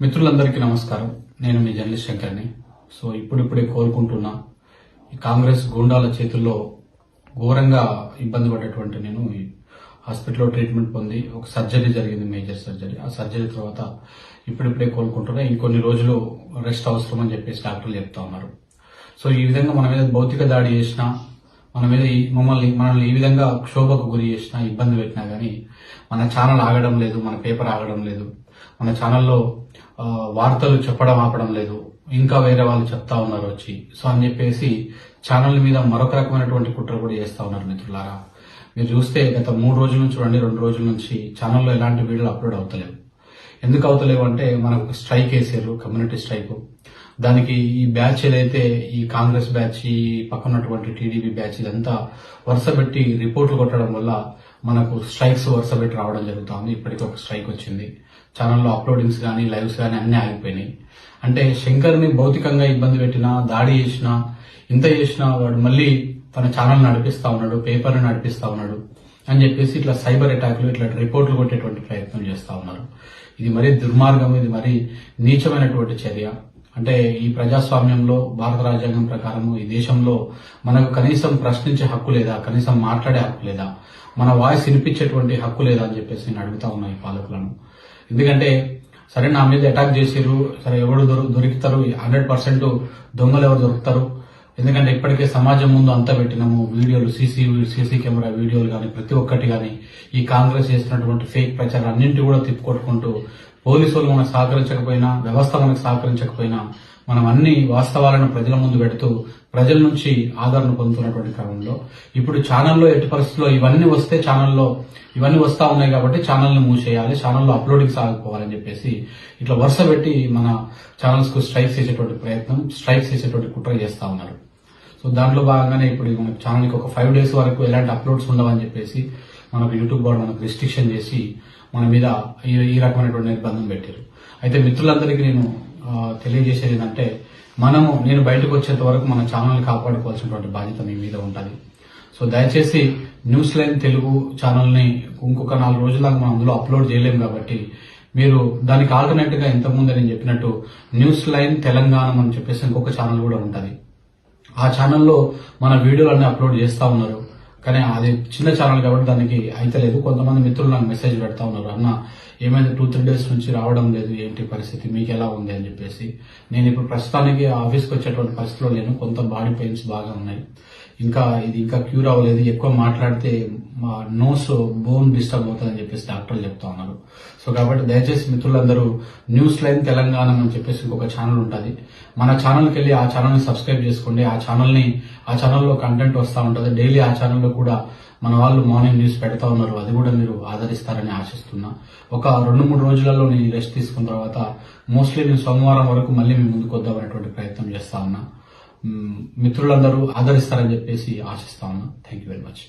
మిత్రులందరికీ నమస్కారం. నేను మీ జర్నలిస్ట్ శంకర్ని. సో ఇప్పుడిప్పుడే కోరుకుంటున్నా ఈ కాంగ్రెస్ గూండాల చేతుల్లో ఘోరంగా ఇబ్బంది పడ్డటువంటి నేను హాస్పిటల్లో ట్రీట్మెంట్ పొంది ఒక సర్జరీ జరిగింది మేజర్ సర్జరీ. ఆ సర్జరీ తర్వాత ఇప్పుడిప్పుడే కోలుకుంటున్నా ఇంకొన్ని రోజులు రెస్ట్ అవసరం అని చెప్పేసి డాక్టర్లు చెప్తా ఉన్నారు. సో ఈ విధంగా మన మీద భౌతిక దాడి చేసినా మన మీద మమ్మల్ని మనల్ని ఈ విధంగా క్షోభకు గురి చేసినా ఇబ్బంది పెట్టినా కానీ మన ఛానల్ ఆగడం లేదు మన పేపర్ ఆగడం లేదు. మన ఛానల్లో వార్తలు చెప్పడం ఆపడం లేదు. ఇంకా వేరే వాళ్ళు చెప్తా ఉన్నారు వచ్చి. సో అని చెప్పేసి ఛానల్ మీద మరొక రకమైనటువంటి కుట్ర కూడా చేస్తా ఉన్నారు మిత్రులారా. మీరు చూస్తే గత మూడు రోజుల నుంచి చూడండి రెండు రోజుల నుంచి ఛానల్లో ఎలాంటి వీడియోలు అప్లోడ్ అవుతలేవు. ఎందుకు అవుతలేవు అంటే మనకు స్ట్రైక్ వేసారు కమ్యూనిటీ స్ట్రైక్. దానికి ఈ బ్యాచ్ ఏదైతే ఈ కాంగ్రెస్ బ్యాచ్ ఈ పక్కనటువంటి టీడీపీ బ్యాచ్ ఇదంతా వరుస పెట్టి రిపోర్ట్లు కొట్టడం వల్ల మనకు స్ట్రైక్స్ వరుస పెట్టి రావడం జరుగుతుంది. ఇప్పటికీ ఒక స్ట్రైక్ వచ్చింది. ఛానల్లో అప్లోడింగ్స్ కానీ లైవ్స్ కానీ అన్ని ఆగిపోయినాయి. అంటే శంకర్ని భౌతికంగా ఇబ్బంది పెట్టినా దాడి చేసినా ఇంత చేసినా వాడు మళ్ళీ తన ఛానల్ నడిపిస్తా ఉన్నాడు పేపర్ని నడిపిస్తా ఉన్నాడు అని చెప్పేసి ఇట్లా సైబర్ అటాక్లు ఇట్లా రిపోర్ట్లు కొట్టేటువంటి ప్రయత్నం చేస్తా ఉన్నారు. ఇది మరీ దుర్మార్గం ఇది మరీ నీచమైనటువంటి చర్య. అంటే ఈ ప్రజాస్వామ్యంలో భారత రాజ్యాంగం ప్రకారం ఈ దేశంలో మనకు కనీసం ప్రశ్నించే హక్కు లేదా కనీసం మాట్లాడే హక్కు లేదా మన వాయిస్ వినిపించేటువంటి హక్కు లేదా అని చెప్పేసి నేను అడుగుతా ఉన్నా ఈ పాలకులను. ఎందుకంటే సరే నా మీద అటాక్ చేసిర్రు సరే ఎవరు దొరు- దొరుకుతారు హండ్రెడ్ పర్సెంట్ దొంగలు ఎవరు దొరుకుతారు? ఎందుకంటే ఇప్పటికే సమాజం ముందు అంతా పెట్టినాము. వీడియోలు సీసీ సీసీ కెమెరా వీడియోలు కానీ ప్రతి ఒక్కటి కానీ ఈ కాంగ్రెస్ చేస్తున్నటువంటి ఫేక్ ప్రచారం అన్నింటి కూడా తిప్పుకొట్టుకుంటూ పోలీసులు మనకు సహకరించకపోయినా వ్యవస్థ మనకు సహకరించకపోయినా మనం అన్ని వాస్తవాలను ప్రజల ముందు పెడుతూ ప్రజల నుంచి ఆదరణ పొందుతున్నటువంటి క్రమంలో. ఇప్పుడు ఛానల్లో ఎట్టి పరిస్థితుల్లో ఇవన్నీ వస్తే ఛానల్లో ఇవన్నీ వస్తా ఉన్నాయి కాబట్టి ఛానల్ని మూసేయాలి ఛానల్లో అప్లోడింగ్ సాగిపోవాలని చెప్పేసి ఇట్లా వరుస పెట్టి మన ఛానల్స్కు స్ట్రైక్స్ చేసేటువంటి ప్రయత్నం స్ట్రైక్స్ చేసేటువంటి కుట్ర చేస్తా ఉన్నారు. సో దాంట్లో భాగంగానే ఇప్పుడు మన ఛానల్కి ఒక ఫైవ్ డేస్ వరకు ఎలాంటి అప్లోడ్స్ ఉండవని చెప్పేసి మనకు యూట్యూబ్ వాళ్ళు మనకు రిస్ట్రిక్షన్ చేసి మన మీద ఈ రకమైనటువంటి నిర్బంధం పెట్టారు. అయితే మిత్రులందరికీ నేను తెలియజేసేది ఏంటంటే మనము నేను బయటకు వచ్చేంత వరకు మన ఛానల్ కాపాడుకోవాల్సినటువంటి బాధ్యత మీ మీద ఉంటుంది సో దయచేసి న్యూస్ లైన్ తెలుగు ఛానల్ని ఇంకొక నాలుగు రోజుల మనం అందులో అప్లోడ్ చేయలేము కాబట్టి మీరు దానికి ఆల్టర్నేట్గా ఇంతకుముందు నేను చెప్పినట్టు న్యూస్ లైన్ తెలంగాణ అని చెప్పేసి ఇంకొక ఛానల్ కూడా ఉంటుంది. ఆ ఛానల్లో మన వీడియోలన్నీ అప్లోడ్ చేస్తా ఉన్నారు. కానీ అది చిన్న ఛానల్ కాబట్టి దానికి అయితలేదు కొంతమంది మిత్రులు నాకు మెసేజ్ పెడతా ఉన్నారు. అన్న ఏమైంది? టూ త్రీ డేస్ నుంచి రావడం లేదు. ఏంటి పరిస్థితి? మీకు ఎలా ఉంది? అని చెప్పేసి. నేను ఇప్పుడు ప్రస్తుతానికి ఆఫీస్కి వచ్చేటువంటి పరిస్థితిలో లేను. కొంత బాడీ పెయిన్స్ బాగా ఉన్నాయి. ఇంకా ఇది ఇంకా క్యూర్ అవ్వలేదు. ఎక్కువ మాట్లాడితే మా నోస్ బోన్ డిస్టర్బ్ అవుతుందని చెప్పేసి డాక్టర్లు చెప్తా ఉన్నారు. సో కాబట్టి దయచేసి మిత్రులందరూ న్యూస్ లైన్ తెలంగాణ అని చెప్పేసి ఇంకొక ఛానల్ ఉంటుంది. మన ఛానల్కి వెళ్ళి ఆ ఛానల్ని సబ్స్క్రైబ్ చేసుకోండి. ఆ ఛానల్ని ఆ ఛానల్లో కంటెంట్ వస్తూ ఉంటుంది. డైలీ ఆ ఛానల్లో కూడా మన వాళ్ళు మార్నింగ్ న్యూస్ పెడతా ఉన్నారు. అది కూడా మీరు ఆదరిస్తారని ఆశిస్తున్నా. ఒక రెండు మూడు రోజులలో నేను రెస్ట్ తీసుకున్న తర్వాత మోస్ట్లీ నేను సోమవారం వరకు మళ్ళీ మీ ముందుకు వద్దామనేటువంటి ప్రయత్నం చేస్తా ఉన్నా. మిత్రులందరూ ఆదరిస్తారని చెప్పేసి ఆశిస్తా ఉన్నా. Thank you very much